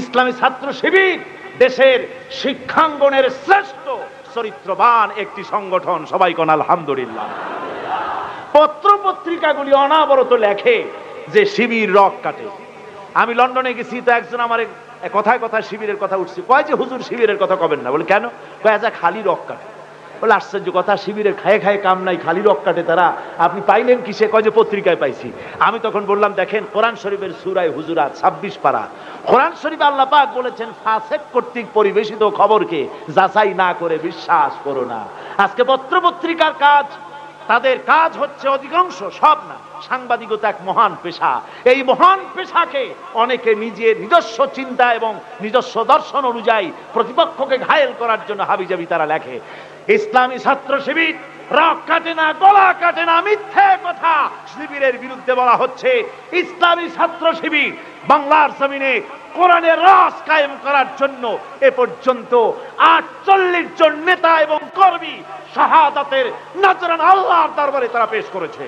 ইসলামী ছাত্র শিবির দেশের শিক্ষাঙ্গনের শ্রেষ্ঠ চরিত্রবান একটি সংগঠন। সবাই কোন আলহামদুলিল্লাহ। পত্র পত্রিকাগুলি অনাবরত লেখে যে শিবির রক কাটে। আমি লন্ডনে গেছি, তো একজন আমার কথায় কথায় শিবিরের কথা উঠছে। কয় যে হুজুর, শিবিরের কথা কবেন না। বলে, কেন? কয় যা খালি রক কাটে। বলে, আশ্চর্য কথা, শিবিরে খায়ে খায়ে কাম নাই, খালি রক কাটে তারা। আপনি পাইলেন কিসে কয় যে পত্রিকায় পাইছি? আমি তখন বললাম, দেখেন, কোরআন শরীফের সুরায় হুজুরা ছাব্বিশ পাড়া কোরআন শরীফ আল্লাহ পাক বলেছেন, ফাসেক কর্তৃক পরিবেশিত খবরকে যাচাই না করে বিশ্বাস করো না। আজকে পত্র পত্রিকার কাজ, তাদের কাজ হচ্ছে অধিকাংশ সব না। সাংবাদিকতা এক মহান পেশা। এই মহান পেশাকে অনেকে নিজের নিজস্ব চিন্তা এবং নিজস্ব দর্শন অনুযায়ী প্রতিপক্ষকে ঘায়েল করার জন্য হাবিজাবি তারা লেখে। ইসলামী ছাত্র শিবির রক কাটে না, গলা কাটে না, মিথ্যে কথা শিবিরের বিরুদ্ধে বলা হচ্ছে। ইসলামী ছাত্র শিবির বাংলার জমিনে কোরআনের রাস কায়েম করার জন্য এ পর্যন্ত আটচল্লিশ জন নেতা এবং কর্মী শাহাদাতের নজরান আল্লাহর দরবারে তারা পেশ করেছে।